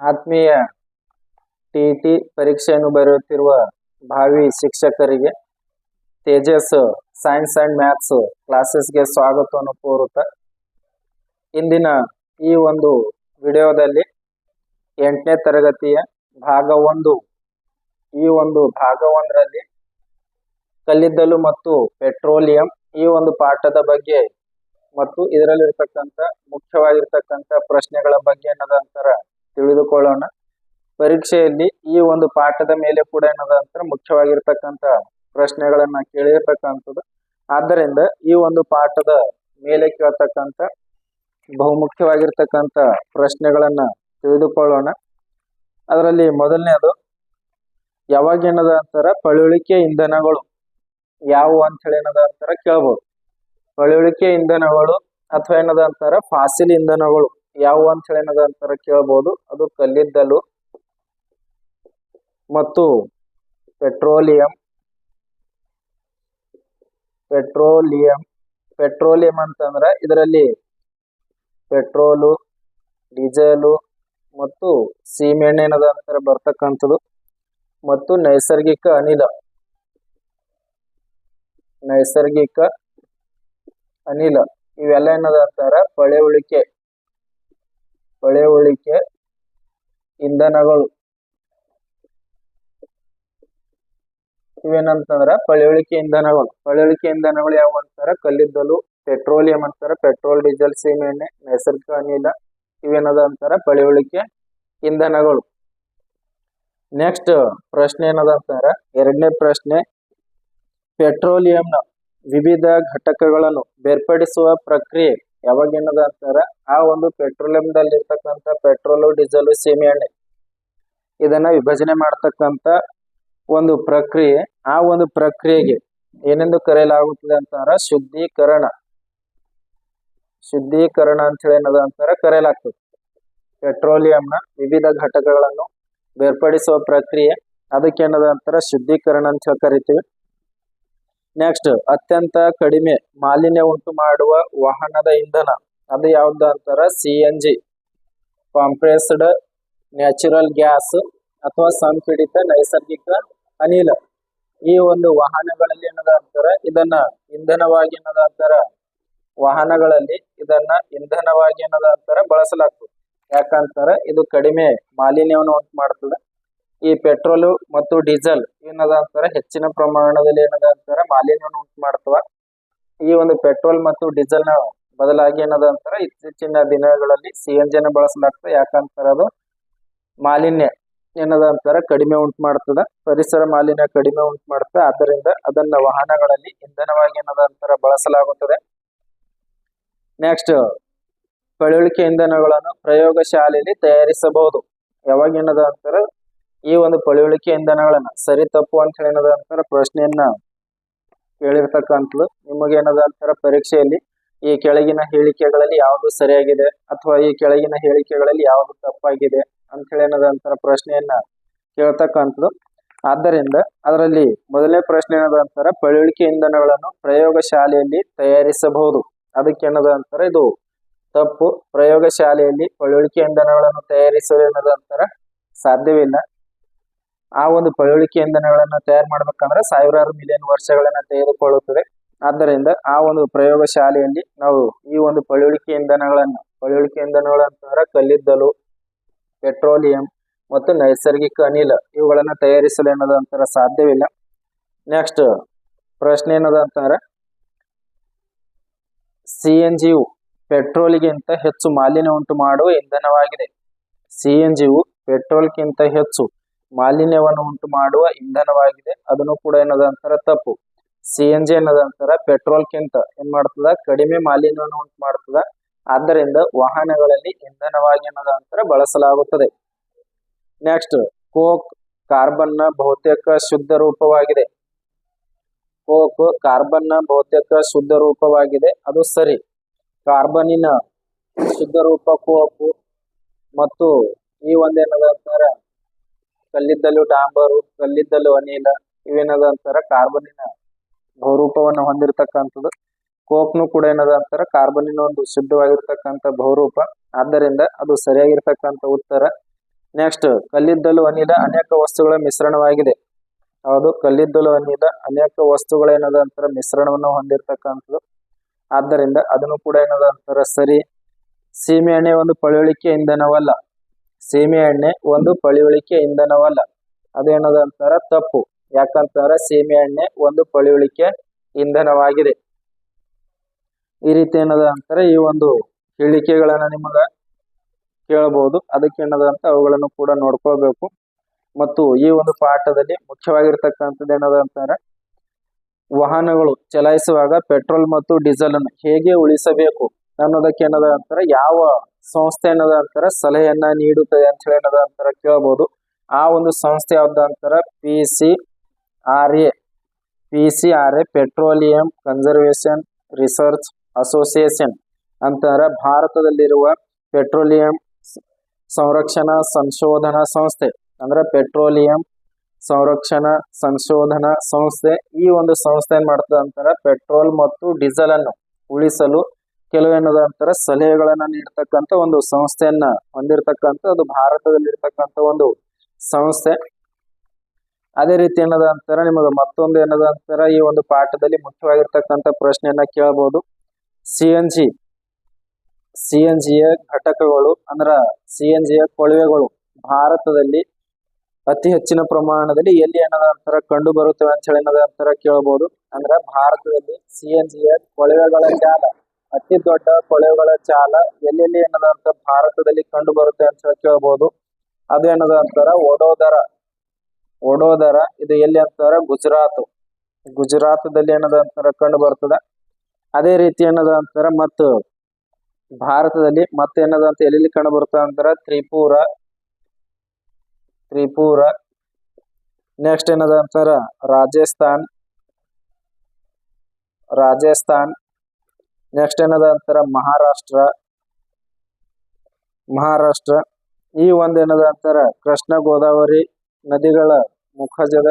ಆತ್ಮೀಯ T T ಪರೀಕ್ಷೆಯನ್ನು ಬರೆಯುತ್ತಿರುವ ಭಾವಿ ಶಿಕ್ಷಕರಿಗೆ ತೇಜಸ್ ಸೈನ್ಸ್ ಅಂಡ್ ಮ್ಯಾಥ್ಸ್ ಕ್ಲಾಸಸ್ಗೆ ಸ್ವಾಗತವನ್ನು ಕೋರುತ್ತ ಇಂದಿನ ಈ ಒಂದು ವಿಡಿಯೋದಲ್ಲಿ ಎಂಟನೇ ತರಗತಿಯ ಭಾಗ ಒಂದು, ಈ ಒಂದು ಭಾಗ ಒಂದರಲ್ಲಿ ಕಲ್ಲಿದ್ದಲು ಮತ್ತು ಪೆಟ್ರೋಲಿಯಂ ಈ ಒಂದು ಪಾಠದ ಬಗ್ಗೆ ಮತ್ತು ಇದರಲ್ಲಿರ್ತಕ್ಕಂಥ ಮುಖ್ಯವಾಗಿರ್ತಕ್ಕಂಥ ಪ್ರಶ್ನೆಗಳ ಬಗ್ಗೆ ಏನದಂತರ ತಿಳಿದುಕೊಳ್ಳೋಣ. ಪರೀಕ್ಷೆಯಲ್ಲಿ ಈ ಒಂದು ಪಾಠದ ಮೇಲೆ ಕೂಡ ಏನದಂತರ ಮುಖ್ಯವಾಗಿರ್ತಕ್ಕಂಥ ಪ್ರಶ್ನೆಗಳನ್ನ ಕೇಳಿರ್ತಕ್ಕಂಥದ್ದು. ಆದ್ದರಿಂದ ಈ ಒಂದು ಪಾಠದ ಮೇಲೆ ಕೇಳ್ತಕ್ಕಂಥ ಬಹುಮುಖ್ಯವಾಗಿರ್ತಕ್ಕಂಥ ಪ್ರಶ್ನೆಗಳನ್ನ ತಿಳಿದುಕೊಳ್ಳೋಣ. ಅದರಲ್ಲಿ ಮೊದಲನೇದು, ಯಾವಾಗ ಏನದ ಅಂತಾರ ಪಳುವಳಿಕೆ ಇಂಧನಗಳು ಯಾವುವು ಅಂತ ಹೇಳಿ ಏನದ ಅಂತಾರ ಕೇಳ್ಬೋದು. ಪಳುವಳಿಕೆ ಇಂಧನಗಳು ಅಥವಾ ಏನದ ಅಂತಾರ ಫಾಸಿಲ್ ಇಂಧನಗಳು ಯಾವುವು ಅಂತ ಹೇಳಿ ಏನದ ಅಂತಾರ ಕೇಳಬಹುದು ಅದು ಕಲ್ಲಿದ್ದಲು ಮತ್ತು ಪೆಟ್ರೋಲಿಯಂ. ಪೆಟ್ರೋಲಿಯಂ. ಪೆಟ್ರೋಲಿಯಂ ಅಂತಂದ್ರ ಇದರಲ್ಲಿ ಪೆಟ್ರೋಲು, ಡೀಸೆಲು ಮತ್ತು ಸೀಮೆಣ್ಣೆ ಏನದ ಅಂತಾರೆ ಬರ್ತಕ್ಕಂಥದ್ದು ಮತ್ತು ನೈಸರ್ಗಿಕ ಅನಿಲ. ನೈಸರ್ಗಿಕ ಅನಿಲ. ಇವೆಲ್ಲ ಏನದ ಅಂತಾರ? ಪಳೆಯುಳಿಕೆ ಪಳೆಯುಳಿಕೆ ಇಂಧನಗಳು. ಇವೇನಂತಂದ್ರ ಪಳೆಯುಳಿಕೆ ಇಂಧನಗಳು. ಪಳೆಯುಳಿಕೆ ಇಂಧನಗಳು ಯಾವ ಅಂತಾರ? ಕಲ್ಲಿದ್ದಲು, ಪೆಟ್ರೋಲಿಯಂ ಅಂತಾರ. ಪೆಟ್ರೋಲ್, ಡೀಸೆಲ್, ಸೀಮೆಎಣ್ಣೆ, ನೈಸರ್ಗಿಕ ಅನಿಲ ಇವೇನದ ಅಂತಾರ? ಪಳೆಯುಳಿಕೆ ಇಂಧನಗಳು. ನೆಕ್ಸ್ಟ್ ಪ್ರಶ್ನೆ ಏನದ ಅಂತಾರ? ಎರಡನೇ ಪ್ರಶ್ನೆ, ಪೆಟ್ರೋಲಿಯಂನ ವಿವಿಧ ಘಟಕಗಳನ್ನು ಬೇರ್ಪಡಿಸುವ ಪ್ರಕ್ರಿಯೆ ಯಾವಾಗ ಏನದ ಅಂತಾರ, ಆ ಒಂದು ಪೆಟ್ರೋಲಿಯಂದಲ್ಲಿ ಇರ್ತಕ್ಕಂಥ ಪೆಟ್ರೋಲು, ಡೀಸೆಲ್ ಸೀಮೆ ಎಣ್ಣೆ ಇದನ್ನ ವಿಭಜನೆ ಮಾಡತಕ್ಕಂತ ಒಂದು ಪ್ರಕ್ರಿಯೆ. ಆ ಒಂದು ಪ್ರಕ್ರಿಯೆಗೆ ಏನೆಂದು ಕರೆಯಲಾಗುತ್ತದೆ ಅಂತಾರ, ಶುದ್ಧೀಕರಣ. ಶುದ್ಧೀಕರಣ ಅಂತ ಹೇಳಿ ಏನದ ಅಂತಾರ, ಕರೆಯಲಾಗ್ತದೆ. ಪೆಟ್ರೋಲಿಯಂನ ವಿವಿಧ ಘಟಕಗಳನ್ನು ಬೇರ್ಪಡಿಸುವ ಪ್ರಕ್ರಿಯೆ. ಅದಕ್ಕೆ ಏನದ ಅಂತಾರ, ಶುದ್ಧೀಕರಣ ಅಂತ ಹೇಳಿ ಕರಿತೀವಿ. ನೆಕ್ಸ್ಟ್ ಅತ್ಯಂತ ಕಡಿಮೆ ಮಾಲಿನ್ಯ ಉಂಟು ಮಾಡುವ ವಾಹನದ ಇಂಧನ. ಅದು ಯಾವ್ದು ಅಂತಾರ? C N G compressed natural gas ಅಥವಾ ಸಂಪೀಡಿತ ನೈಸರ್ಗಿಕ ಅನಿಲ. ಈ ಒಂದು ವಾಹನಗಳಲ್ಲಿ ಏನದ ಅಂತಾರ? ಇದನ್ನ ಇಂಧನವಾಗಿ ಏನದ ಅಂತಾರ? ವಾಹನಗಳಲ್ಲಿ ಇದನ್ನ ಇಂಧನವಾಗಿ ಏನದ ಅಂತಾರ? ಬಳಸಲಾಗ್ತದೆ. ಯಾಕಂತಾರ? ಇದು ಕಡಿಮೆ ಮಾಲಿನ್ಯವನ್ನು ಉಂಟು ಮಾಡ್ತದೆ ಈ ಪೆಟ್ರೋಲ್ ಮತ್ತು ಡೀಸೆಲ್ ಏನದ ಅಂತಾರ? ಹೆಚ್ಚಿನ ಪ್ರಮಾಣದಲ್ಲಿ ಏನದ ಅಂತಾರ? ಮಾಲಿನ್ಯವನ್ನು ಉಂಟು ಮಾಡ್ತವ ಈ ಒಂದು ಪೆಟ್ರೋಲ್ ಮತ್ತು ಡೀಸೆಲ್ನ ಬದಲಾಗಿ ಏನದ ಅಂತಾರ? ಇತ್ತೀಚಿನ ದಿನಗಳಲ್ಲಿ ಸಿ ಎನ್ ಜಿನ ಬಳಸಲಾಗ್ತದೆ. ಯಾಕಂತಾರ ಅದು ಮಾಲಿನ್ಯ ಏನದ ಅಂತಾರ? ಕಡಿಮೆ ಉಂಟು ಮಾಡ್ತದ ಪರಿಸರ ಮಾಲಿನ್ಯ ಕಡಿಮೆ ಉಂಟು ಮಾಡ್ತದೆ ಆದ್ದರಿಂದ ಅದನ್ನ ವಾಹನಗಳಲ್ಲಿ ಇಂಧನವಾಗಿ ಏನದ ಅಂತಾರ ಬಳಸಲಾಗುತ್ತದೆ. ನೆಕ್ಸ್ಟ್ ಪಳುವಳಿಕೆ ಇಂಧನಗಳನ್ನು ಪ್ರಯೋಗಶಾಲೆಯಲ್ಲಿ ತಯಾರಿಸಬಹುದು. ಯಾವಾಗ ಏನದ ಅಂತಾರ? ಈ ಒಂದು ಪಳುವಳಿಕೆ ಇಂಧನಗಳನ್ನ ಸರಿ ತಪ್ಪು ಅಂತ ಹೇಳಿ ಏನದ ಪ್ರಶ್ನೆಯನ್ನ ಕೇಳಿರ್ತಕ್ಕಂಥದ್ದು. ನಿಮಗೆ ಅಂತಾರ ಪರೀಕ್ಷೆಯಲ್ಲಿ ಈ ಕೆಳಗಿನ ಹೇಳಿಕೆಗಳಲ್ಲಿ ಯಾವುದು ಸರಿಯಾಗಿದೆ ಅಥವಾ ಈ ಕೆಳಗಿನ ಹೇಳಿಕೆಗಳಲ್ಲಿ ಯಾವುದು ತಪ್ಪಾಗಿದೆ ಅಂತ ಹೇಳಿ ಏನದ ಪ್ರಶ್ನೆಯನ್ನ ಕೇಳ್ತಕ್ಕಂಥದ್ದು. ಆದ್ದರಿಂದ ಅದರಲ್ಲಿ ಮೊದಲನೇ ಪ್ರಶ್ನೆ ಏನದ ಅಂತಾರ ಪಳುವಳಿಕೆ ಇಂಧನಗಳನ್ನು ಪ್ರಯೋಗ ಶಾಲೆಯಲ್ಲಿ ತಯಾರಿಸಬಹುದು. ಅದಕ್ಕೆ ಏನದ ಅಂತಾರ ಇದು ತಪ್ಪು. ಪ್ರಯೋಗ ಶಾಲೆಯಲ್ಲಿ ಪಳುವಳಿಕೆ ಇಂಧನಗಳನ್ನು ತಯಾರಿಸಲು ಏನದ ಅಂತಾರ ಸಾಧ್ಯವಿಲ್ಲ. ಆ ಒಂದು ಪಳುವಳಿಕೆ ಇಂಧನಗಳನ್ನ ತಯಾರು ಮಾಡ್ಬೇಕಂದ್ರೆ ಸಾವಿರಾರು ಮಿಲಿಯನ್ ವರ್ಷಗಳನ್ನ ತೆಗೆದುಕೊಳ್ಳುತ್ತದೆ. ಆದ್ದರಿಂದ ಆ ಒಂದು ಪ್ರಯೋಗಶಾಲೆಯಲ್ಲಿ ನಾವು ಈ ಒಂದು ಪಳುವಳಿಕೆ ಇಂಧನಗಳನ್ನ, ಪಳುವಳಿಕೆ ಇಂಧನಗಳಂತಂದ್ರೆ ಕಲ್ಲಿದ್ದಲು, ಪೆಟ್ರೋಲಿಯಂ ಮತ್ತು ನೈಸರ್ಗಿಕ ಅನಿಲ ಇವುಗಳನ್ನ ತಯಾರಿಸಲು ಏನದ ಸಾಧ್ಯವಿಲ್ಲ. ನೆಕ್ಸ್ಟ್ ಪ್ರಶ್ನೆ ಏನದ ಅಂತಂದ್ರೆ ಸಿ ಎನ್ ಜಿಯು ಪೆಟ್ರೋಲ್ಗಿಂತ ಹೆಚ್ಚು ಮಾಲಿನ್ಯ ಉಂಟು ಮಾಡುವ ಇಂಧನವಾಗಿದೆ. ಸಿ ಎನ್ ಜಿಯು ಪೆಟ್ರೋಲ್ಗಿಂತ ಹೆಚ್ಚು ಮಾಲಿನ್ಯವನ್ನು ಉಂಟು ಮಾಡುವ ಇಂಧನವಾಗಿದೆ. ಅದನ್ನು ಕೂಡ ಏನದ ಅಂತಾರ ತಪ್ಪು. ಸಿ ಎನ್ ಜಿ ಏನದ ಅಂತಾರ ಪೆಟ್ರೋಲ್ಗಿಂತ ಏನ್ ಮಾಡ್ತದ ಕಡಿಮೆ ಮಾಲಿನ್ಯವನ್ನು ಉಂಟು ಮಾಡ್ತದ ಆದ್ದರಿಂದ ವಾಹನಗಳಲ್ಲಿ ಇಂಧನವಾಗಿ ಅನ್ನೋದ ಅಂತರ ಬಳಸಲಾಗುತ್ತದೆ. ನೆಕ್ಸ್ಟ್ ಕೋಕ್ ಕಾರ್ಬನ್ನ ಬಹುತೇಕ ಶುದ್ಧ ರೂಪವಾಗಿದೆ. ಕೋಕ್ ಕಾರ್ಬನ್ನ ಬಹುತೇಕ ಶುದ್ಧ ರೂಪವಾಗಿದೆ. ಅದು ಸರಿ. ಕಾರ್ಬನ್ನಿನ ಶುದ್ಧ ರೂಪ ಕೋಕು ಮತ್ತು ಈ ಒಂದೇನದ ಅಂತಾರ ಕಲ್ಲಿದ್ದಲು ಡಾಂಬರು, ಕಲ್ಲಿದ್ದಲು ಅನಿಲ, ಇವೇನದ ಅಂತಾರ ಕಾರ್ಬನಿನ ಬಹುರೂಪವನ್ನು ಹೊಂದಿರತಕ್ಕಂಥದ್ದು. ಕೋಕ್ನು ಕೂಡ ಏನದ ಅಂತಾರ ಕಾರ್ಬನಿನ ಒಂದು ಶುದ್ಧವಾಗಿರ್ತಕ್ಕಂಥ ಬಹುರೂಪ. ಆದ್ದರಿಂದ ಅದು ಸರಿಯಾಗಿರ್ತಕ್ಕಂಥ ಉತ್ತರ. ನೆಕ್ಸ್ಟ್ ಕಲ್ಲಿದ್ದಲು ಅನಿಲ ಅನೇಕ ವಸ್ತುಗಳ ಮಿಶ್ರಣವಾಗಿದೆ. ಹೌದು, ಕಲ್ಲಿದ್ದಲು ಅನಿಲ ಅನೇಕ ವಸ್ತುಗಳ ಏನದ ಅಂತಾರ ಮಿಶ್ರಣವನ್ನು ಹೊಂದಿರತಕ್ಕಂಥದ್ದು. ಆದ್ದರಿಂದ ಅದನ್ನು ಕೂಡ ಏನದ ಅಂತಾರ ಸರಿ. ಸೀಮೆ ಎಣ್ಣೆ ಒಂದು ಪಳವಳಿಕೆ ಇಂಧನವಲ್ಲ. ಸೀಮೆ ಎಣ್ಣೆ ಒಂದು ಪಳಿಯುಳಿಕೆ ಇಂಧನವಲ್ಲ. ಅದೇನದ ಅಂತಾರ? ತಪ್ಪು. ಯಾಕಂತಾರ ಸೀಮೆ ಎಣ್ಣೆ ಒಂದು ಪಳಿಯುಳಿಕೆ ಇಂಧನವಾಗಿದೆ. ಈ ರೀತಿ ಏನದ ಅಂತಾರೆ? ಈ ಒಂದು ಹೇಳಿಕೆಗಳನ್ನ ನಿಮಗ ಕೇಳಬಹುದು ಅದಕ್ಕೆ ಏನದ ಅಂತ ಅವುಗಳನ್ನು ಕೂಡ ನೋಡ್ಕೋಬೇಕು ಮತ್ತು ಈ ಒಂದು ಪಾಠದಲ್ಲಿ ಮುಖ್ಯವಾಗಿರ್ತಕ್ಕಂಥದ್ದು ಏನದ ಅಂತಾರೆ? ವಾಹನಗಳು ಚಲಾಯಿಸುವಾಗ ಪೆಟ್ರೋಲ್ ಮತ್ತು ಡೀಸೆಲ್ ಅನ್ನು ಹೇಗೆ ಉಳಿಸಬೇಕು? ಅನ್ನೋದಕ್ಕೆ ಏನದ ಅಂತಾರೆ, ಯಾವ ಸಂಸ್ಥೆ ಅನ್ನೋದ ಅಂತಾರೆ, ಸಲಹೆಯನ್ನ ನೀಡುತ್ತದೆ ಅಂತ ಹೇಳಿ ಏನದ ಅಂತಾರೆ ಕೇಳಬಹುದು ಆ ಒಂದು ಸಂಸ್ಥೆ ಯಾವ್ದು ಅಂತಾರೆ P C R A P C R A petroleum conservation research association ಅಂತಾರೆ. ಭಾರತದಲ್ಲಿರುವ ಪೆಟ್ರೋಲಿಯಂ ಸಂರಕ್ಷಣಾ ಸಂಶೋಧನಾ ಸಂಸ್ಥೆ, ಅಂದ್ರೆ ಪೆಟ್ರೋಲಿಯಂ ಸಂರಕ್ಷಣಾ ಸಂಶೋಧನಾ ಸಂಸ್ಥೆ. ಈ ಒಂದು ಸಂಸ್ಥೆ ಏನ್ ಮಾಡ್ತದೆ ಅಂತಾರೆ ಪೆಟ್ರೋಲ್ ಮತ್ತು ಡೀಸೆಲ್ ಅನ್ನು ಉಳಿಸಲು ಕೆಲವೇನದ ಅಂತಾರೆ, ಸಲಹೆಗಳನ್ನ ನೀಡ್ತಕ್ಕಂಥ ಒಂದು ಸಂಸ್ಥೆಯನ್ನ ಹೊಂದಿರತಕ್ಕಂಥ, ಅದು ಭಾರತದಲ್ಲಿರ್ತಕ್ಕಂಥ ಒಂದು ಸಂಸ್ಥೆ. ಅದೇ ರೀತಿ ಏನದ ಅಂತಾರ, ನಿಮಗೆ ಮತ್ತೊಂದು ಏನದ ಅಂತಾರ, ಈ ಒಂದು ಪಾಠದಲ್ಲಿ ಮುಖ್ಯವಾಗಿರ್ತಕ್ಕಂತ ಪ್ರಶ್ನೆಯನ್ನ ಕೇಳಬಹುದು C N G C N ಜಿಯ ಘಟಕಗಳು ಅಂದ್ರ ಸಿ ಎನ್ ಜಿಯ ಕೊಳವೆಗಳು ಭಾರತದಲ್ಲಿ ಅತಿ ಹೆಚ್ಚಿನ ಪ್ರಮಾಣದಲ್ಲಿ ಎಲ್ಲಿ ಏನದ ಅಂತರ ಕಂಡು ಬರುತ್ತವೆ ಅಂತ ಹೇಳಿ ಏನದ ಅಂತಾರ ಕೇಳಬಹುದು ಅಂದ್ರ ಭಾರತದಲ್ಲಿ ಸಿ ಎನ್ ಜಿಯ ಕೊಳವೆಗಳ ಜಾಲ ಅತಿ ದೊಡ್ಡ ಕೊಳೆಗಳ ಜಾಲ ಎಲ್ಲೆಲ್ಲಿ ಏನದ ಅಂತ ಭಾರತದಲ್ಲಿ ಕಂಡು ಬರುತ್ತೆ ಅಂತ ಹೇಳಿ ಕೇಳಬಹುದು ಅದು ಏನದ ಅಂತಾರ? ಒಡೋದರ ಒಡೋದರ ಇದು ಎಲ್ಲಿ ಅಂತಾರ? ಗುಜರಾತ್. ಗುಜರಾತದಲ್ಲಿ ಏನದ ಅಂತಾರ ಕಂಡು ಬರ್ತದ ಅದೇ ರೀತಿ ಏನದ ಅಂತಾರ? ಮತ್ತು ಭಾರತದಲ್ಲಿ ಮತ್ತೆ ಏನದ ಅಂತ ಎಲ್ಲೆಲ್ಲಿ ಕಂಡು ಬರ್ತದ ಅಂತಾರ? ತ್ರಿಪುರ. ತ್ರಿಪುರ. ನೆಕ್ಸ್ಟ್ ಏನದ ಅಂತಾರ? ರಾಜಸ್ಥಾನ್. ರಾಜಸ್ಥಾನ್. ನೆಕ್ಸ್ಟ್ ಏನದ ಅಂತಾರ? ಮಹಾರಾಷ್ಟ್ರ. ಮಹಾರಾಷ್ಟ್ರ. ಈ ಒಂದ್ ಏನದ ಅಂತಾರ? ಕೃಷ್ಣ ಗೋದಾವರಿ ನದಿಗಳ ಮುಖಜದ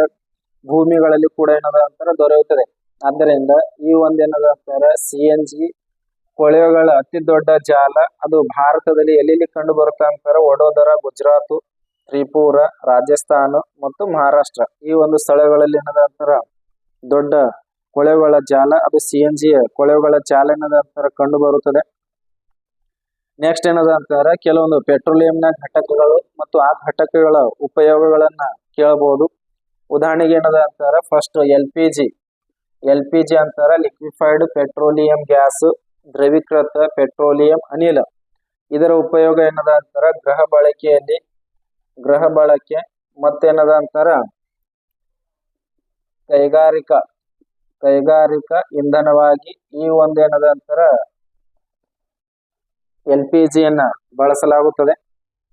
ಭೂಮಿಗಳಲ್ಲಿ ಕೂಡ ಏನದ ಅಂತಾರ? ದೊರೆಯುತ್ತದೆ. ಆದ್ದರಿಂದ ಈ ಒಂದ್ ಏನದ ಅಂತಾರ? ಸಿ ಎನ್ ಜಿ ಕೊಳೆಗಳ ಅತಿ ದೊಡ್ಡ ಜಾಲ. ಅದು ಭಾರತದಲ್ಲಿ ಎಲ್ಲೆಲ್ಲಿ ಕಂಡು ಬರುತ್ತೆ ಅಂತಾರ? ವಡೋದರ, ಗುಜರಾತ್, ತ್ರಿಪುರ, ರಾಜಸ್ಥಾನ ಮತ್ತು ಮಹಾರಾಷ್ಟ್ರ. ಈ ಒಂದು ಸ್ಥಳಗಳಲ್ಲಿ ಏನದ ಅಂತಾರ? ದೊಡ್ಡ ಕೊಳವೆಗಳ ಜಾಲ, ಅದು ಸಿ ಎನ್ ಜಿ ಕೊಳೆಗಳ ಜಾಲ ಏನದ ಅಂತಾರ ಕಂಡು ಬರುತ್ತದೆ. ನೆಕ್ಸ್ಟ್ ಏನದ ಅಂತಾರ, ಕೆಲವೊಂದು ಪೆಟ್ರೋಲಿಯಂನ ಘಟಕಗಳು ಮತ್ತು ಆ ಘಟಕಗಳ ಉಪಯೋಗಗಳನ್ನ ಕೇಳಬಹುದು ಉದಾಹರಣೆಗೆ ಏನದ ಅಂತಾರ first L P G L P G ಅಂತಾರ ಲಿಕ್ವಿಫೈಡ್ ಪೆಟ್ರೋಲಿಯಂ ಗ್ಯಾಸ್ ದ್ರವೀಕೃತ ಪೆಟ್ರೋಲಿಯಂ ಅನಿಲ. ಇದರ ಉಪಯೋಗ ಏನದ ಅಂತಾರ, ಗೃಹ ಬಳಕೆಯಲ್ಲಿ, ಗೃಹ ಬಳಕೆ ಮತ್ತೇನದ ಅಂತಾರ, ಕೈಗಾರಿಕಾ ಕೈಗಾರಿಕಾ ಇಂಧನವಾಗಿ ಈ ಒಂದೇನದ ಅಂತಾರ ಎಲ್ ಪಿ ಬಳಸಲಾಗುತ್ತದೆ.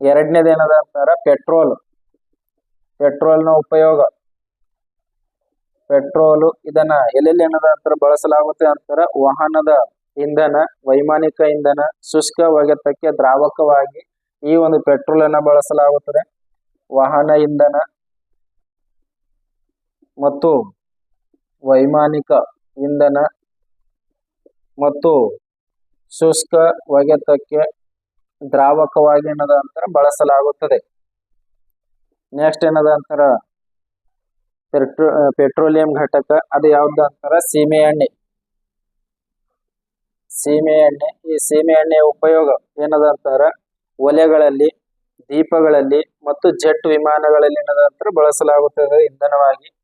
ಎರಡನೇದು ಏನದ ಅಂತಾರ ಪೆಟ್ರೋಲ್. ಪೆಟ್ರೋಲ್ನ ಉಪಯೋಗ. ಪೆಟ್ರೋಲು ಇದನ್ನ ಎಲ್ಲೆಲ್ಲಿ ಏನದ ಅಂತರ ಬಳಸಲಾಗುತ್ತೆ ಅಂತರ ವಾಹನದ ಇಂಧನ, ವೈಮಾನಿಕ ಇಂಧನ, ಶುಷ್ಕ ಒಗೆತಕ್ಕೆ ದ್ರಾವಕವಾಗಿ ಈ ಒಂದು ಪೆಟ್ರೋಲ್ ಅನ್ನ ಬಳಸಲಾಗುತ್ತದೆ. ವಾಹನ ಇಂಧನ ಮತ್ತು ವೈಮಾನಿಕ ಇಂಧನ ಮತ್ತು ಶುಷ್ಕ ಒಗೆತಕ್ಕೆ ದ್ರಾವಕವಾಗಿ ಏನದ ಅಂತಾರೆ ಬಳಸಲಾಗುತ್ತದೆ. ನೆಕ್ಸ್ಟ್ ಏನದ ಅಂತಾರ ಪೆಟ್ರೋ, ಪೆಟ್ರೋಲಿಯಂ ಘಟಕ, ಅದು ಯಾವ್ದು ಅಂತಾರ? ಸೀಮೆ ಎಣ್ಣೆ. ಸೀಮೆ ಎಣ್ಣೆ. ಈ ಸೀಮೆ ಎಣ್ಣೆಯ ಉಪಯೋಗ ಏನದ ಅಂತಾರ? ಒಲೆಗಳಲ್ಲಿ, ದೀಪಗಳಲ್ಲಿ ಮತ್ತು ಜೆಟ್ ವಿಮಾನಗಳಲ್ಲಿ ಏನದ ಬಳಸಲಾಗುತ್ತದೆ. ಇಂಧನವಾಗಿ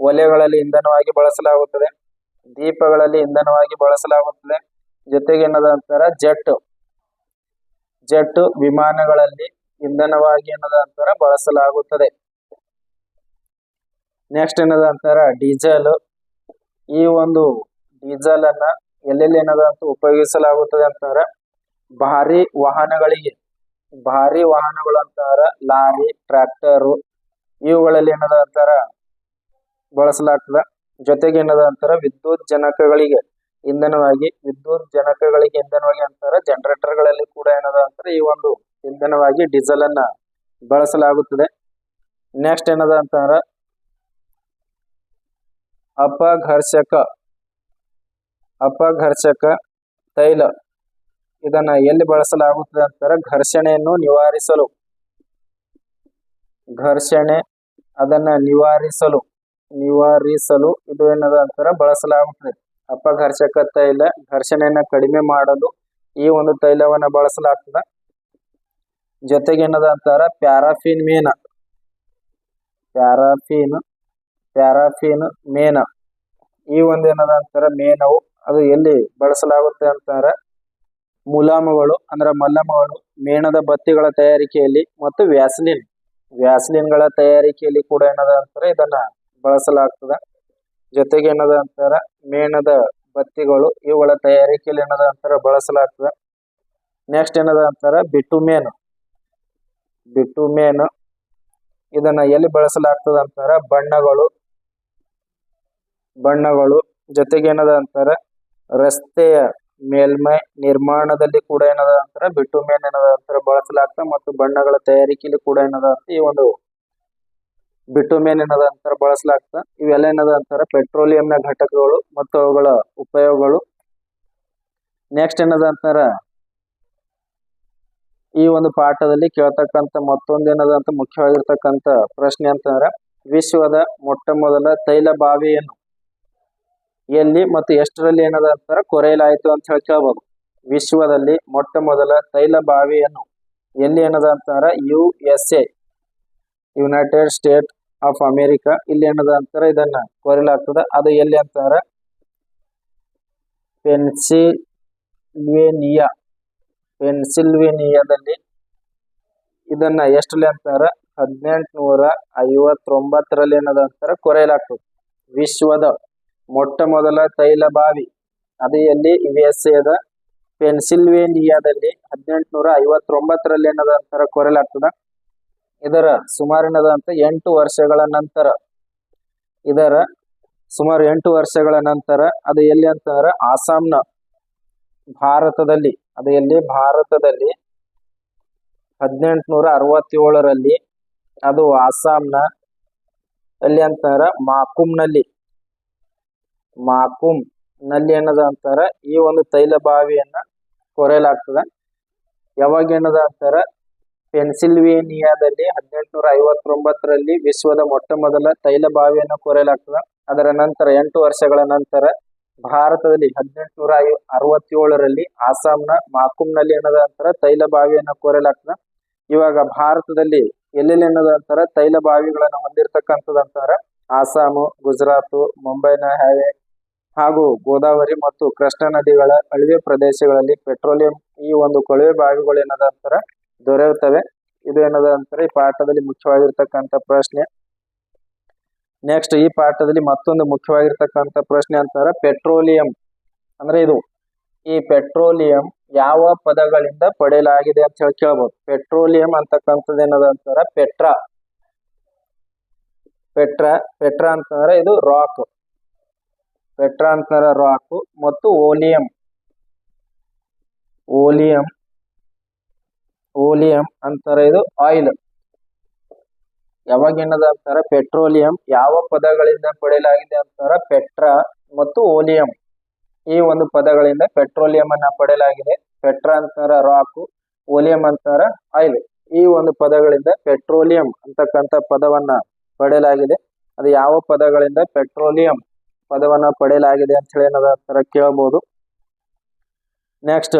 ಒಲೆಗಳಲ್ಲಿ ಇಂಧನವಾಗಿ ಬಳಸಲಾಗುತ್ತದೆ. ದೀಪಗಳಲ್ಲಿ ಇಂಧನವಾಗಿ ಬಳಸಲಾಗುತ್ತದೆ. ಜೊತೆಗೆ ಏನದ ಅಂತಾರ ಜೆಟ್. ಜೆಟ್ ವಿಮಾನಗಳಲ್ಲಿ ಇಂಧನವಾಗಿ ಏನದ ಅಂತಾರ ಬಳಸಲಾಗುತ್ತದೆ. ನೆಕ್ಸ್ಟ್ ಅಂತಾರ ಡೀಸೆಲ್. ಈ ಒಂದು ಡೀಸೆಲ್ ಅನ್ನ ಎಲ್ಲೆಲ್ಲಿ ಏನದ ಅಂತ ಉಪಯೋಗಿಸಲಾಗುತ್ತದೆ ಅಂತಾರ ಭಾರಿ ವಾಹನಗಳಿಗೆ. ಭಾರಿ ವಾಹನಗಳು ಅಂತಾರ ಲಾರಿ, ಟ್ರ್ಯಾಕ್ಟರ್. ಇವುಗಳಲ್ಲಿ ಏನದ ಅಂತಾರ ಬಳಸಲಾಗ್ತದ. ಜೊತೆಗೆ ಏನದ ಅಂತಾರ? ವಿದ್ಯುತ್ ಜನಕಗಳಿಗೆ ಇಂಧನವಾಗಿ, ವಿದ್ಯುತ್ ಜನಕಗಳಿಗೆ ಇಂಧನವಾಗಿ ಅಂತಾರ. ಜನರೇಟರ್ಗಳಲ್ಲಿ ಕೂಡ ಏನದ ಅಂತಾರ? ಈ ಒಂದು ಇಂಧನವಾಗಿ ಡೀಸೆಲ್ ಅನ್ನ ಬಳಸಲಾಗುತ್ತದೆ. ನೆಕ್ಸ್ಟ್ ಏನದ ಅಂತಂದ್ರ ಅಪಘರ್ಷಕ ಅಪಘರ್ಷಕ ತೈಲ. ಇದನ್ನ ಎಲ್ಲಿ ಬಳಸಲಾಗುತ್ತದೆ ಅಂತಾರ? ಘರ್ಷಣೆಯನ್ನು ನಿವಾರಿಸಲು. ಘರ್ಷಣೆ ಅದನ್ನ ನಿವಾರಿಸಲು. ನಿವಾರಿಸಲು ಇದು ಏನದ ಅಂತಾರ? ಬಳಸಲಾಗುತ್ತದೆ. ಅಪಘರ್ಷಕ ತೈಲ, ಘರ್ಷಣೆಯನ್ನ ಕಡಿಮೆ ಮಾಡಲು ಈ ಒಂದು ತೈಲವನ್ನ ಬಳಸಲಾಗ್ತದ. ಜೊತೆಗೆ ಏನದ ಅಂತಾರ? ಪ್ಯಾರಾಫಿನ್ ಮೇನ. ಪ್ಯಾರಾಫಿನ್ ಪ್ಯಾರಾಫಿನ್ ಮೇನ. ಈ ಒಂದು ಏನದ ಅಂತಾರ? ಮೇನವು ಅದು ಎಲ್ಲಿ ಬಳಸಲಾಗುತ್ತೆ ಅಂತಾರ? ಮುಲಾಮಗಳು, ಅಂದ್ರೆ ಮಲ್ಲಮಗಳು ಮೇಣದ ಬತ್ತಿಗಳ ತಯಾರಿಕೆಯಲ್ಲಿ ಮತ್ತು ವ್ಯಾಸಲಿನ್. ವ್ಯಾಸಲಿನ್ಗಳ ತಯಾರಿಕೆಯಲ್ಲಿ ಕೂಡ ಏನದ ಅಂತಾರೆ? ಇದನ್ನ ಬಳಸಲಾಗ್ತದ. ಜೊತೆಗೆ ಏನದ ಅಂತಾರ, ಮೇಣದ ಬತ್ತಿಗಳು ಇವುಗಳ ತಯಾರಿಕೆಯಲ್ಲಿ ಏನದ ಅಂತಾರ ಬಳಸಲಾಗ್ತದ. ನೆಕ್ಸ್ಟ್ ಏನದ ಅಂತಾರ ಬಿಟುಮೇನ್ ಬಿಟುಮೇನ್ ಇದನ್ನ ಎಲ್ಲಿ ಬಳಸಲಾಗ್ತದ ಅಂತಾರ, ಬಣ್ಣಗಳು. ಬಣ್ಣಗಳು. ಜೊತೆಗೆ ಏನದ ಅಂತಾರ, ರಸ್ತೆಯ ಮೇಲ್ಮೈ ನಿರ್ಮಾಣದಲ್ಲಿ ಕೂಡ ಏನದ ಅಂತಾರ ಬಿಟುಮೇನ್ ಏನದ ಅಂತಾರ ಬಳಸಲಾಗ್ತದ ಮತ್ತು ಬಣ್ಣಗಳ ತಯಾರಿಕೆಯಲ್ಲಿ ಕೂಡ ಏನದ ಅಂತ ಈ ಒಂದು ಬಿಟುಮೇನ್ ಏನದ ಅಂತಾರ ಬಳಸಲಾಗ್ತದ. ಇವೆಲ್ಲ ಏನದ ಅಂತಾರ? ಪೆಟ್ರೋಲಿಯಂನ ಘಟಕಗಳು ಮತ್ತು ಅವುಗಳ ಉಪಯೋಗಗಳು. ನೆಕ್ಸ್ಟ್ ಏನದ ಅಂತಾರ? ಈ ಒಂದು ಪಾಠದಲ್ಲಿ ಕೇಳ್ತಕ್ಕಂತ ಮತ್ತೊಂದು ಏನದ ಅಂತ ಮುಖ್ಯವಾಗಿರ್ತಕ್ಕಂತ ಪ್ರಶ್ನೆ ಅಂತಂದ್ರ, ವಿಶ್ವದ ಮೊಟ್ಟ ಮೊದಲ ತೈಲ ಬಾವಿಯನ್ನು ಎಲ್ಲಿ ಮತ್ತು ಎಷ್ಟರಲ್ಲಿ ಏನದ ಅಂತಾರ? ಕೊರೆಯಲಾಯಿತು ಅಂತ ಹೇಳಿ ಕೇಳ್ಬೋದು. ವಿಶ್ವದಲ್ಲಿ ಮೊಟ್ಟ ಮೊದಲ ತೈಲ ಬಾವಿಯನ್ನು ಎಲ್ಲಿ ಏನದ ಅಂತಾರ? U S A united state of America ಇಲ್ಲಿ ಏನದ ಅಂತಾರ? ಇದನ್ನ ಕೊರೆಯಲಾಗ್ತದ ಅದು ಎಲ್ಲಿ ಅಂತಾರ? ಪೆನ್ಸಿಲ್ವೇನಿಯಾ ಪೆನ್ಸಿಲ್ವೇನಿಯಾದಲ್ಲಿ ಇದನ್ನ ಎಷ್ಟಲ್ಲಿ ಅಂತಾರ? ಹದಿನೆಂಟುನೂರ ಐವತ್ತೊಂಬತ್ತರಲ್ಲಿ ಏನದ ಅಂತಾರ? ಕೊರೆಯಲಾಗ್ತದೆ ವಿಶ್ವದ ಮೊಟ್ಟ ಮೊದಲ ತೈಲ ಬಾವಿ. ಅದು ಎಲ್ಲಿ? ಯು ಎಸ್ ಎದ ಪೆನ್ಸಿಲ್ವೇನಿಯಾದಲ್ಲಿ ಹದಿನೆಂಟುನೂರ ಐವತ್ತೊಂಬತ್ತರಲ್ಲಿ ಏನದ ಅಂತಾರ? ಕೊರೆಯಲಾಗ್ತದ ಇದರ ಸುಮಾರು ಏನದ ಅಂತ ಎಂಟು ವರ್ಷಗಳ ನಂತರ, ಇದರ ಸುಮಾರು ಎಂಟು ವರ್ಷಗಳ ನಂತರ ಅದು ಎಲ್ಲಿ ಅಂತಂದ್ರೆ ಆಸಾಂನ ಭಾರತದಲ್ಲಿ, ಅದು ಎಲ್ಲಿ? ಭಾರತದಲ್ಲಿ ಹದಿನೆಂಟುನೂರ ಅರವತ್ತೇಳರಲ್ಲಿ ಅದು ಆಸಾಂನ ಎಲ್ಲಿ ಅಂತಾರ ಮಾಕುಮ್ನಲ್ಲಿ. ಮಾಕುಮ್ನಲ್ಲಿ ಏನದ ಅಂತಾರ ಈ ಒಂದು ತೈಲ ಬಾವಿಯನ್ನ ಕೊರೆಯಲಾಗ್ತದ. ಯಾವಾಗ ಏನದ ಅಂತಾರ ಪೆನ್ಸಿಲ್ವೇನಿಯಾದಲ್ಲಿ ಹದಿನೆಂಟುನೂರ ಐವತ್ತೊಂಬತ್ತರಲ್ಲಿ ವಿಶ್ವದ ಮೊಟ್ಟ ಮೊದಲ ತೈಲ ಬಾವಿಯನ್ನು ಕೊರೆಯಲಾಗ್ತದ. ಅದರ ನಂತರ ಎಂಟು ವರ್ಷಗಳ ನಂತರ ಭಾರತದಲ್ಲಿ ಹದಿನೆಂಟುನೂರ ಐ ಅರವತ್ತೇಳರಲ್ಲಿ ಆಸಾಂನ ಮಾಕುಮ್ನಲ್ಲಿ ಏನದ ನಂತರ ತೈಲ ಬಾವಿಯನ್ನು ಕೊರೆಯಲಾಗ್ತದ. ಇವಾಗ ಭಾರತದಲ್ಲಿ ಎಲ್ಲೆಲ್ಲಿ ಏನದ ನಂತರ ತೈಲ ಬಾವಿಗಳನ್ನು ಹೊಂದಿರತಕ್ಕಂಥದ್ದು ಅಂತಾರ ಆಸಾಮು ಗುಜರಾತ್, ಮುಂಬೈನ ಹ್ಯಾವೆ ಹಾಗೂ ಗೋದಾವರಿ ಮತ್ತು ಕೃಷ್ಣಾ ನದಿಗಳ ಅಳಿವೆ ಪ್ರದೇಶಗಳಲ್ಲಿ ಪೆಟ್ರೋಲಿಯಂ ಈ ಒಂದು ಕೊಳವೆ ಬಾವಿಗಳು ಏನದ ಅಂತಾರ ದೊರೆಯುತ್ತವೆ. ಇದು ಏನದ ಅಂತಾರೆ ಈ ಪಾಠದಲ್ಲಿ ಮುಖ್ಯವಾಗಿರ್ತಕ್ಕಂಥ ಪ್ರಶ್ನೆ. ನೆಕ್ಸ್ಟ್ ಈ ಪಾಠದಲ್ಲಿ ಮತ್ತೊಂದು ಮುಖ್ಯವಾಗಿರ್ತಕ್ಕಂಥ ಪ್ರಶ್ನೆ ಅಂತಾರ ಪೆಟ್ರೋಲಿಯಂ. ಅಂದ್ರೆ ಇದು, ಈ ಪೆಟ್ರೋಲಿಯಂ ಯಾವ ಪದಗಳಿಂದ ಪಡೆಯಲಾಗಿದೆ ಅಂತ ಹೇಳಿ ಕೇಳ್ಬೋದು. ಪೆಟ್ರೋಲಿಯಂ ಅಂತಕ್ಕಂಥದ್ದು ಏನದ ಅಂತಾರ? ಪೆಟ್ರಾ. ಪೆಟ್ರಾ ಪೆಟ್ರಾ ಅಂತಂದ್ರೆ ಇದು ರಾಕ್ ಪೆಟ್ರಾ ಅಂತಂದ್ರೆ ರಾಕ್ ಮತ್ತು ಓಲಿಯಂ. ಓಲಿಯಂ. ಓಲಿಯಂ ಅಂತಾರೆ ಇದು ಆಯಿಲ್ ಯಾವಾಗ ಏನದ ಅಂತಾರ? ಪೆಟ್ರೋಲಿಯಂ ಯಾವ ಪದಗಳಿಂದ ಪಡೆಯಲಾಗಿದೆ ಅಂತಾರ? ಪೆಟ್ರಾ ಮತ್ತು ಓಲಿಯಂ. ಈ ಒಂದು ಪದಗಳಿಂದ ಪೆಟ್ರೋಲಿಯಂ ಅನ್ನ ಪಡೆಯಲಾಗಿದೆ. ಪೆಟ್ರಾ ಅಂತಾರ ರಾಕು, ಓಲಿಯಂ ಅಂತಾರ ಆಯಿಲ್ ಈ ಒಂದು ಪದಗಳಿಂದ ಪೆಟ್ರೋಲಿಯಂ ಅಂತಕ್ಕಂಥ ಪದವನ್ನ ಪಡೆಯಲಾಗಿದೆ. ಅದು ಯಾವ ಪದಗಳಿಂದ? ಪೆಟ್ರೋಲಿಯಂ ಪದವನ್ನ ಪಡೆಯಲಾಗಿದೆ ಅಂತ ಹೇಳಿ ಏನದ ಅಂತಾರ ಕೇಳಬಹುದು ನೆಕ್ಸ್ಟ್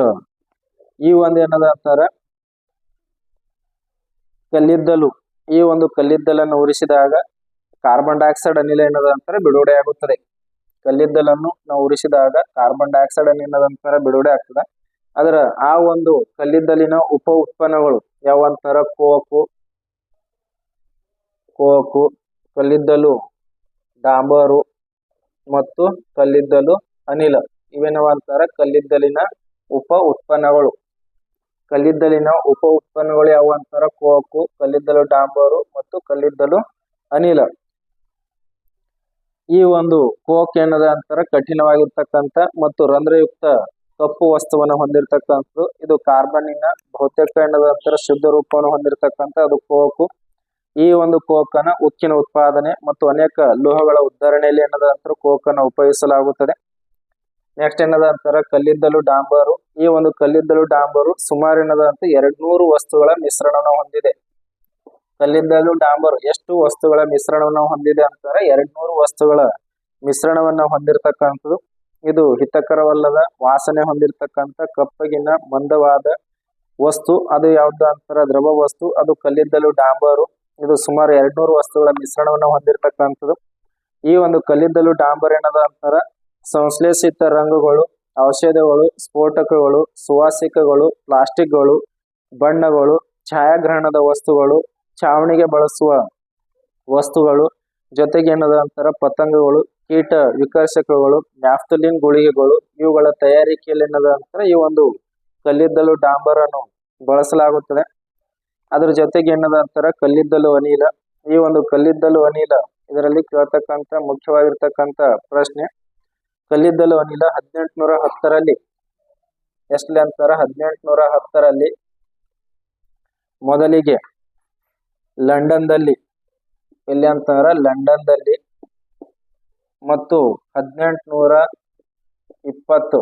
ಈ ಒಂದು ಏನದ ಅಂತಾರ? ಕಲ್ಲಿದ್ದಲು. ಈ ಒಂದು ಕಲ್ಲಿದ್ದಲನ್ನು ಉರಿಸಿದಾಗ ಕಾರ್ಬನ್ ಡೈಆಕ್ಸೈಡ್ ಅನಿಲ ಏನದ ಅಂತಾರೆ ಬಿಡುಗಡೆ ಆಗುತ್ತದೆ. ಕಲ್ಲಿದ್ದಲನ್ನು ನಾವು ಉರಿಸಿದಾಗ ಕಾರ್ಬನ್ ಡೈಆಕ್ಸೈಡ್ ಅನಿಲದ ಅಂತರ ಬಿಡುಗಡೆ ಆಗ್ತದೆ. ಅದರ ಆ ಒಂದು ಕಲ್ಲಿದ್ದಲಿನ ಉಪ ಉತ್ಪನ್ನಗಳು ಯಾವ ಅಂತಾರ ಕೋಕು ಕೋಕು, ಕಲ್ಲಿದ್ದಲು, ಡಾಂಬರು ಮತ್ತು ಕಲ್ಲಿದ್ದಲು ಅನಿಲ. ಇವೇನವ ಕಲ್ಲಿದ್ದಲಿನ ಉಪ ಉತ್ಪನ್ನಗಳು. ಕಲ್ಲಿದ್ದಲಿನ ಉಪ ಉತ್ಪನ್ನಗಳು ಯಾವ ಅಂತಾರ. ಕೋಕು ಕಲ್ಲಿದ್ದಲು ಡಾಂಬರು ಮತ್ತು ಕಲ್ಲಿದ್ದಲು ಅನಿಲ. ಈ ಒಂದು ಕೋಕ್ ಏನದ ಅಂತಾರ ಕಠಿಣವಾಗಿರ್ತಕ್ಕಂಥ ಮತ್ತು ರಂಧ್ರಯುಕ್ತ ಕಪ್ಪು ವಸ್ತುವನ್ನು ಹೊಂದಿರತಕ್ಕಂಥದ್ದು. ಇದು ಕಾರ್ಬನ್ನಿನ ಬಹುತೇಕ ಏನದ ಅಂತಾರ ಶುದ್ಧ ರೂಪವನ್ನು ಹೊಂದಿರತಕ್ಕಂಥ ಅದು ಕೋಕು ಈ ಒಂದು ಕೋಕನ ಉಕ್ಕಿನ ಉತ್ಪಾದನೆ ಮತ್ತು ಅನೇಕ ಲೋಹಗಳ ಉದ್ಧರಣೆಯಲ್ಲಿ ಏನದ ಅಂತಾರ ಕೋಕನ್ನು ಉಪಯೋಗಿಸಲಾಗುತ್ತದೆ. ನೆಕ್ಸ್ಟ್ ಏನದ ಅಂತಾರ? ಕಲ್ಲಿದ್ದಲು ಡಾಂಬರು. ಈ ಒಂದು ಕಲ್ಲಿದ್ದಲು ಡಾಂಬರು ಸುಮಾರು ಏನದ ಅಂತ? ಎರಡ್ ನೂರು ವಸ್ತುಗಳ ಮಿಶ್ರಣವನ್ನು ಹೊಂದಿದೆ. ಕಲ್ಲಿದ್ದಲು ಡಾಂಬರ್ ಎಷ್ಟು ವಸ್ತುಗಳ ಮಿಶ್ರಣವನ್ನು ಹೊಂದಿದೆ ಅಂತಾರೆ? ಎರಡ್ ನೂರು ವಸ್ತುಗಳ ಮಿಶ್ರಣವನ್ನ ಹೊಂದಿರತಕ್ಕಂಥದ್ದು. ಇದು ಹಿತಕರವಲ್ಲದ ವಾಸನೆ ಹೊಂದಿರತಕ್ಕಂಥ ಕಪ್ಪಗಿನ ಮಂದವಾದ ವಸ್ತು. ಅದು ಯಾವ್ದು ಅಂತಾರ? ದ್ರವ ವಸ್ತು. ಅದು ಕಲ್ಲಿದ್ದಲು ಡಾಂಬರು. ಇದು ಸುಮಾರು ಎರಡ್ನೂರು ವಸ್ತುಗಳ ಮಿಶ್ರಣವನ್ನು ಹೊಂದಿರತಕ್ಕಂಥದ್ದು. ಈ ಒಂದು ಕಲ್ಲಿದ್ದಲು ಡಾಂಬರ್ ಏನದ ಅಂತಾರ? ಸಂಶ್ಲೇಷಿತ ರಂಗುಗಳು, ಔಷಧಗಳು, ಸ್ಫೋಟಕಗಳು, ಸುವಾಸಿಕಗಳು, ಪ್ಲಾಸ್ಟಿಕ್ಗಳು, ಬಣ್ಣಗಳು, ಛಾಯಾಗ್ರಹಣದ ವಸ್ತುಗಳು, ಛಾವಣಿಗೆ ಬಳಸುವ ವಸ್ತುಗಳು, ಜೊತೆಗೆ ಏನದ ಅಂತಾರ ಪತಂಗಗಳು, ಕೀಟ ವಿಕರ್ಷಕಗಳು, ನ್ಯಾಫ್ತಲಿನ್ ಗುಳಿಗೆಗಳು, ಇವುಗಳ ತಯಾರಿಕೆಯಲ್ಲಿ ಏನದ ಅಂತಾರ ಈ ಒಂದು ಕಲ್ಲಿದ್ದಲು ಡಾಂಬರ್ ಅನ್ನು ಬಳಸಲಾಗುತ್ತದೆ. ಅದರ ಜೊತೆಗೆ ಏನದ ಅಂತಾರ ಕಲ್ಲಿದ್ದಲು ಅನಿಲ. ಈ ಒಂದು ಕಲ್ಲಿದ್ದಲು ಅನಿಲ ಇದರಲ್ಲಿ ಕೇಳ್ತಕ್ಕಂತ ಮುಖ್ಯವಾಗಿರ್ತಕ್ಕಂತ ಪ್ರಶ್ನೆ. ಕಲ್ಲಿದ್ದಲು ಅನಿಲ ಹದಿನೆಂಟುನೂರ ಹತ್ತರಲ್ಲಿ ಎಷ್ಟಲ್ಲಿ ಅಂತಾರ ಹದಿನೆಂಟುನೂರ ಹತ್ತರಲ್ಲಿ, ಮೊದಲಿಗೆ ಲಂಡನ್ದಲ್ಲಿ ಎಲ್ಲಿ ಅಂತಾರ ಲಂಡನ್ದಲ್ಲಿ ಮತ್ತು ಹದಿನೆಂಟುನೂರ ಇಪ್ಪತ್ತು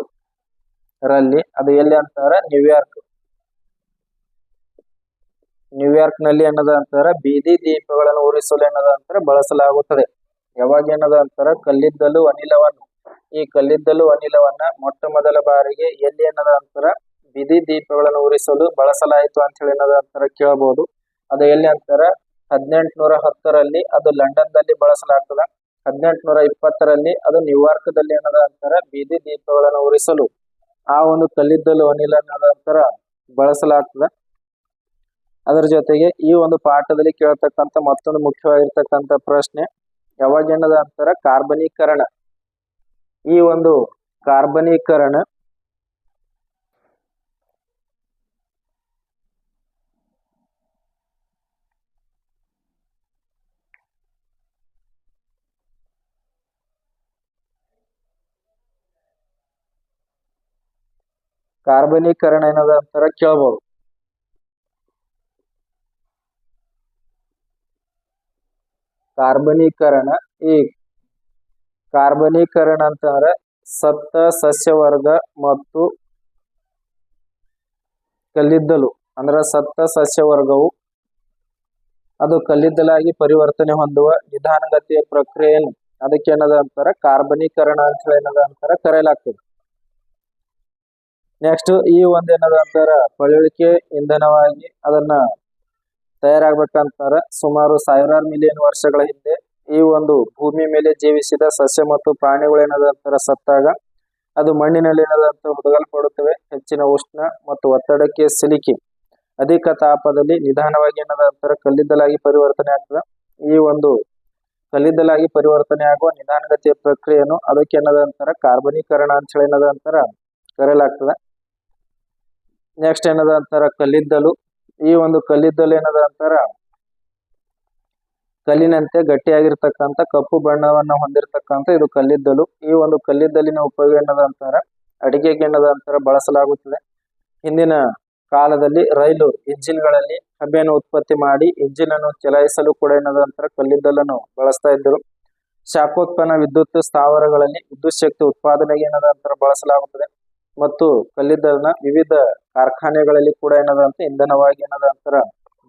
ರಲ್ಲಿ ಅದು ಎಲ್ಲಿ ಅಂತಾರ ನ್ಯೂಯಾರ್ಕ್. ನ್ಯೂಯಾರ್ಕ್ನಲ್ಲಿ ಏನದ ಅಂತಾರ ಬೀದಿ ದೀಪಗಳನ್ನು ಉರಿಸಲು ಏನದ ಅಂತಾರ ಬಳಸಲಾಗುತ್ತದೆ. ಯಾವಾಗ ಏನದ ಅಂತಾರ ಕಲ್ಲಿದ್ದಲು ಅನಿಲವನ್ನು ಈ ಕಲ್ಲಿದ್ದಲು ಅನಿಲವನ್ನ ಮೊಟ್ಟ ಮೊದಲ ಬಾರಿಗೆ ಎಲ್ಲಿ ಅನ್ನೋದ ನಂತರ ಬೀದಿ ದೀಪಗಳನ್ನು ಉರಿಸಲು ಬಳಸಲಾಯಿತು ಅಂತ ಹೇಳಿ ಅನ್ನೋದ ನಂತರ ಕೇಳಬಹುದು ಅದು ಎಲ್ಲಿ ಅಂತಾರ? ಹದಿನೆಂಟುನೂರ ಹತ್ತರಲ್ಲಿ ಅದು ಲಂಡನ್ ದಲ್ಲಿ ಬಳಸಲಾಗ್ತದ. ಹದಿನೆಂಟುನೂರ ಇಪ್ಪತ್ತರಲ್ಲಿ ಅದು ನ್ಯೂಯಾರ್ಕ್ ದಲ್ಲಿ ಅನ್ನೋದ ಅಂತಾರ ಬೀದಿ ದೀಪಗಳನ್ನು ಉರಿಸಲು ಆ ಒಂದು ಕಲ್ಲಿದ್ದಲು ಅನಿಲ ಅನ್ನೋದ ನಂತರ ಬಳಸಲಾಗ್ತದ. ಅದರ ಜೊತೆಗೆ ಈ ಒಂದು ಪಾಠದಲ್ಲಿ ಕೇಳತಕ್ಕಂತ ಮತ್ತೊಂದು ಮುಖ್ಯವಾಗಿರ್ತಕ್ಕಂತ ಪ್ರಶ್ನೆ, ಯಾವಾಗ ಏನದ ಅಂತಾರ ಕಾರ್ಬನೀಕರಣ? ಈ ಒಂದು ಕಾರ್ಬನೀಕರಣ ಕಾರ್ಬನೀಕರಣ ಏನದ ಅಂತಾರ ಕೇಳ್ಬೋದು. ಕಾರ್ಬನೀಕರಣ ಈ ಕಾರ್ಬನೀಕರಣ ಅಂತಂದ್ರೆ ಸತ್ತ ಸಸ್ಯವರ್ಗ ಮತ್ತು ಕಲ್ಲಿದ್ದಲು. ಅಂದ್ರೆ ಸತ್ತ ಸಸ್ಯವರ್ಗವು ಅದು ಕಲ್ಲಿದ್ದಲಾಗಿ ಪರಿವರ್ತನೆ ಹೊಂದುವ ನಿಧಾನಗತಿಯ ಪ್ರಕ್ರಿಯೆಯನ್ನು ಅದಕ್ಕೆ ಏನದ ಅಂತಾರ? ಕಾರ್ಬನೀಕರಣ ಅಂತ ಹೇಳಿ ಏನದ ಅಂತಾರ? ಕರೆಯಲಾಗ್ತದೆ. ನೆಕ್ಸ್ಟ್ ಈ ಒಂದ್ ಏನದ ಅಂತಾರ? ಪಳಿಯುಳಿಕೆ ಇಂಧನವಾಗಿ ಅದನ್ನ ತಯಾರಾಗ್ಬೇಕಂತಾರ ಸುಮಾರು ಸಾವಿರಾರು ಮಿಲಿಯನ್ ವರ್ಷಗಳ ಹಿಂದೆ ಈ ಒಂದು ಭೂಮಿ ಮೇಲೆ ಜೀವಿಸಿದ ಸಸ್ಯ ಮತ್ತು ಪ್ರಾಣಿಗಳು ಅಂತಾರ ಸತ್ತಾಗ, ಅದು ಮಣ್ಣಿನಲ್ಲಿ ಏನಾದಂತ ಹುಡುಗಲ್ಪಡುತ್ತವೆ. ಹೆಚ್ಚಿನ ಉಷ್ಣ ಮತ್ತು ಒತ್ತಡಕ್ಕೆ ಸಿಲುಕಿ, ಅಧಿಕ ತಾಪದಲ್ಲಿ ನಿಧಾನವಾಗಿ ಏನಾದಂತರ ಕಲ್ಲಿದ್ದಲಾಗಿ ಪರಿವರ್ತನೆ ಆಗ್ತದೆ. ಈ ಒಂದು ಕಲ್ಲಿದ್ದಲಾಗಿ ಪರಿವರ್ತನೆ ಆಗುವ ನಿಧಾನಗತಿಯ ಪ್ರಕ್ರಿಯೆಯನ್ನು ಅದಕ್ಕೆ ಏನದ ಅಂತಾರ ಕಾರ್ಬನೀಕರಣ ಅಂತ ಹೇಳಿ ಏನದ ಅಂತಾರ ಕರೆಯಲಾಗ್ತದೆ. ನೆಕ್ಸ್ಟ್ ಏನದ ಅಂತಾರ ಕಲ್ಲಿದ್ದಲು, ಈ ಒಂದು ಕಲ್ಲಿದ್ದಲು ಏನದ ಅಂತಾರ ಕಲ್ಲಿನಂತೆ ಗಟ್ಟಿಯಾಗಿರ್ತಕ್ಕಂತ ಕಪ್ಪು ಬಣ್ಣವನ್ನ ಹೊಂದಿರತಕ್ಕಂತ ಇದು ಕಲ್ಲಿದ್ದಲು. ಈ ಒಂದು ಕಲ್ಲಿದ್ದಲಿನ ಉಪಯೋಗ ಏನದ ಅಂತಾರ? ಅಡಿಗೆಗೆ ಏನದ ಬಳಸಲಾಗುತ್ತದೆ. ಹಿಂದಿನ ಕಾಲದಲ್ಲಿ ರೈಲು ಇಂಜಿನ್ಗಳಲ್ಲಿ ಹಬೆಯನ್ನು ಉತ್ಪತ್ತಿ ಮಾಡಿ ಇಂಜಿನ್ ಅನ್ನು ಚಲಾಯಿಸಲು ಕೂಡ ಏನದ ಅಂತಾರ? ಕಲ್ಲಿದ್ದಲನ್ನು ಬಳಸ್ತಾ ಇದ್ದರು. ಶಾಖೋತ್ಪನ್ನ ವಿದ್ಯುತ್ ಸ್ಥಾವರಗಳಲ್ಲಿ ವಿದ್ಯುತ್ ಶಕ್ತಿ ಉತ್ಪಾದನೆಗೆ ಏನದ ಬಳಸಲಾಗುತ್ತದೆ. ಮತ್ತು ಕಲ್ಲಿದ್ದಲನ್ನ ವಿವಿಧ ಕಾರ್ಖಾನೆಗಳಲ್ಲಿ ಕೂಡ ಏನದ ಅಂತ ಇಂಧನವಾಗಿ ಏನದ ಅಂತರ?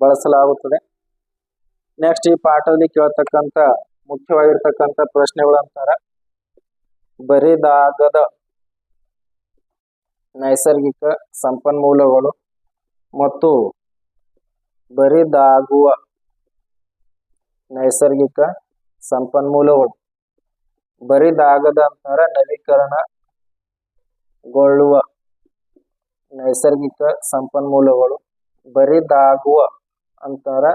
ಬಳಸಲಾಗುತ್ತದೆ. ನೆಕ್ಸ್ಟ್ ಈ ಪಾಠದಲ್ಲಿ ಕೇಳತಕ್ಕಂತ ಮುಖ್ಯವಾಗಿರ್ತಕ್ಕಂಥ ಪ್ರಶ್ನೆಗಳು ಅಂತಾರ. ಬರಿದಾಗದ ನೈಸರ್ಗಿಕ ಸಂಪನ್ಮೂಲಗಳು ಮತ್ತು ಬರಿದಾಗುವ ನೈಸರ್ಗಿಕ ಸಂಪನ್ಮೂಲಗಳು. ಬರಿದಾಗದ ಅಂತಾರ ನವೀಕರಣಗೊಳ್ಳುವ ನೈಸರ್ಗಿಕ ಸಂಪನ್ಮೂಲಗಳು. ಬರಿದಾಗುವ ಅಂತಾರ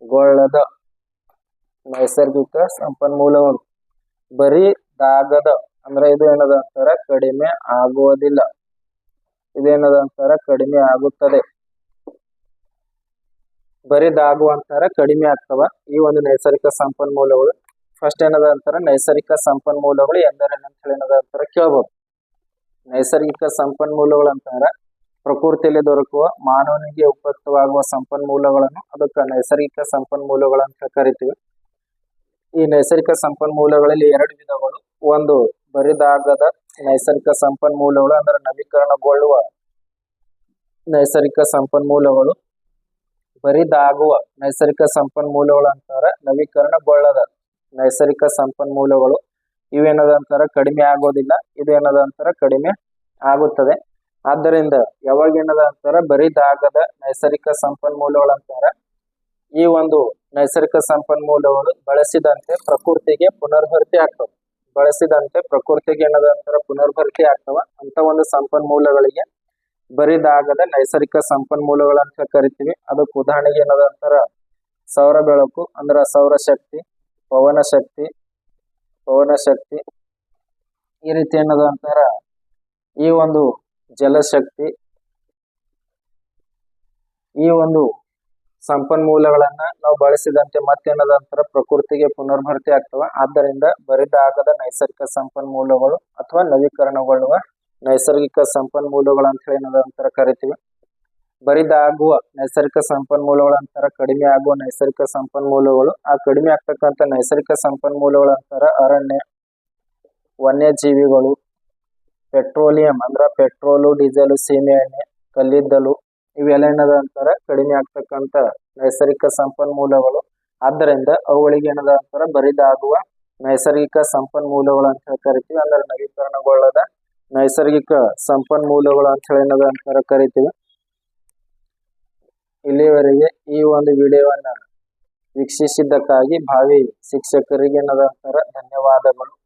ನವೀಕರಣಗೊಳ್ಳದ ನೈಸರ್ಗಿಕ ಸಂಪನ್ಮೂಲಗಳು. ಬರಿದಾಗದ ಅಂದ್ರೆ ಇದು ಏನದ ಅಂತಾರ? ಕಡಿಮೆ ಆಗುವುದಿಲ್ಲ. ಇದೇನದ ಅಂತಾರ? ಕಡಿಮೆ ಆಗುತ್ತದೆ. ಬರಿದಾಗುವ ಅಂತಾರ, ಕಡಿಮೆ ಆಗ್ತವ. ಈ ಒಂದು ನೈಸರ್ಗಿಕ ಸಂಪನ್ಮೂಲಗಳು. ಫಸ್ಟ್ ಏನದ ಅಂತಾರ? ನೈಸರ್ಗಿಕ ಸಂಪನ್ಮೂಲಗಳು ಎಂದರೇನು ಅಂತ ಹೇಳಿ ಏನದ ಅಂತಾರ? ಕೇಳ್ಬೋದು. ನೈಸರ್ಗಿಕ ಸಂಪನ್ಮೂಲಗಳು ಅಂತಾರ. ಪ್ರಕೃತಿಯಲ್ಲಿ ದೊರಕುವ ಮಾನವನಿಗೆ ಉಪಯುಕ್ತವಾಗುವ ಸಂಪನ್ಮೂಲಗಳನ್ನು, ಅದಕ್ಕೆ ನೈಸರ್ಗಿಕ ಸಂಪನ್ಮೂಲಗಳು ಅಂತ ಕರಿತೀವಿ. ಈ ನೈಸರ್ಗಿಕ ಸಂಪನ್ಮೂಲಗಳಲ್ಲಿ ಎರಡು ವಿಧಗಳು. ಒಂದು ಬರಿದಾಗದ ನೈಸರ್ಗಿಕ ಸಂಪನ್ಮೂಲಗಳು, ಅಂದ್ರೆ ನವೀಕರಣಗೊಳ್ಳುವ ನೈಸರ್ಗಿಕ ಸಂಪನ್ಮೂಲಗಳು. ಬರಿದಾಗುವ ನೈಸರ್ಗಿಕ ಸಂಪನ್ಮೂಲಗಳು ಅಂತಾರೆ ನವೀಕರಣಗೊಳ್ಳದ ನೈಸರ್ಗಿಕ ಸಂಪನ್ಮೂಲಗಳು. ಇವೇನದ ಅಂತಾರ? ಕಡಿಮೆ ಆಗೋದಿಲ್ಲ. ಇದೇನದ ಅಂತಾರ? ಕಡಿಮೆ ಆಗುತ್ತದೆ. ಆದ್ದರಿಂದ ಯಾವಾಗ ಏನದ ಅಂತಾರ, ಬರಿದಾಗದ ನೈಸರ್ಗಿಕ ಸಂಪನ್ಮೂಲಗಳು ಅಂತಾರ ಈ ಒಂದು ನೈಸರ್ಗಿಕ ಸಂಪನ್ಮೂಲಗಳು ಬಳಸಿದಂತೆ ಪ್ರಕೃತಿಗೆ ಪುನರ್ಭರ್ತಿ ಆಗ್ತವೆ. ಬಳಸಿದಂತೆ ಪ್ರಕೃತಿಗೆ ಏನದ ಅಂತಾರ, ಪುನರ್ಭರ್ತಿ ಆಗ್ತವ. ಅಂತ ಒಂದು ಸಂಪನ್ಮೂಲಗಳಿಗೆ ಬರಿದಾಗದ ನೈಸರ್ಗಿಕ ಸಂಪನ್ಮೂಲಗಳು ಅಂತ ಕರಿತೀವಿ. ಅದಕ್ಕೆ ಉದಾಹರಣೆಗೆ ಏನದ ಅಂತಾರ, ಸೌರ ಬೆಳಕು ಅಂದ್ರ ಸೌರ ಶಕ್ತಿ, ಪವನ ಶಕ್ತಿ ಪವನ ಶಕ್ತಿ. ಈ ರೀತಿ ಏನದ ಅಂತಾರ, ಈ ಒಂದು ಜಲಶಕ್ತಿ. ಈ ಒಂದು ಸಂಪನ್ಮೂಲಗಳನ್ನ ನಾವು ಬಳಸಿದಂತೆ ಮತ್ತೇನದ ಅಂತಾರ ಪ್ರಕೃತಿಗೆ ಪುನರ್ಭರ್ತಿ ಆಗ್ತವ. ಆದ್ದರಿಂದ ಬರಿದಾಗದ ನೈಸರ್ಗಿಕ ಸಂಪನ್ಮೂಲಗಳು ಅಥವಾ ನವೀಕರಣಗೊಳ್ಳುವ ನೈಸರ್ಗಿಕ ಸಂಪನ್ಮೂಲಗಳು ಅಂತ ಹೇಳಿ ಏನದ ಅಂತಾರ ಕರಿತೀವಿ. ಬರಿದಾಗುವ ನೈಸರ್ಗಿಕ ಸಂಪನ್ಮೂಲಗಳ ಅಂತಾರ, ಕಡಿಮೆ ಆಗುವ ನೈಸರ್ಗಿಕ ಸಂಪನ್ಮೂಲಗಳು. ಆ ಕಡಿಮೆ ಆಗ್ತಕ್ಕಂಥ ನೈಸರ್ಗಿಕ ಸಂಪನ್ಮೂಲಗಳ ಅಂತಾರ ಅರಣ್ಯ, ವನ್ಯಜೀವಿಗಳು ಪೆಟ್ರೋಲಿಯಂ ಅಂದ್ರ ಪೆಟ್ರೋಲು, ಡೀಸೆಲ್, ಸೀಮೆ ಎಣ್ಣೆ, ಕಲ್ಲಿದ್ದಲು, ಇವೆಲ್ಲ ಏನದ ಅಂತಾರ? ಕಡಿಮೆ ಆಗ್ತಕ್ಕಂಥ ನೈಸರ್ಗಿಕ ಸಂಪನ್ಮೂಲಗಳು. ಆದ್ದರಿಂದ ಅವುಗಳಿಗೆ ಏನದ ಅಂತಾರ? ಬರಿದಾಗುವ ನೈಸರ್ಗಿಕ ಸಂಪನ್ಮೂಲಗಳು ಅಂತ ಹೇಳಿ ಕರಿತೀವಿ. ಅಂದ್ರೆ ನವೀಕರಣಗೊಳ್ಳದ ನೈಸರ್ಗಿಕ ಸಂಪನ್ಮೂಲಗಳು ಅಂತ ಹೇಳಿ ಏನದ ಅಂತಾರ ಕರಿತೀವಿ. ಇಲ್ಲಿವರೆಗೆ ಈ ಒಂದು ವಿಡಿಯೋವನ್ನ ವೀಕ್ಷಿಸಿದ್ದಕ್ಕಾಗಿ ಭಾವಿ ಶಿಕ್ಷಕರಿಗೆ ಏನದ ಅಂತಾರ? ಧನ್ಯವಾದಗಳು.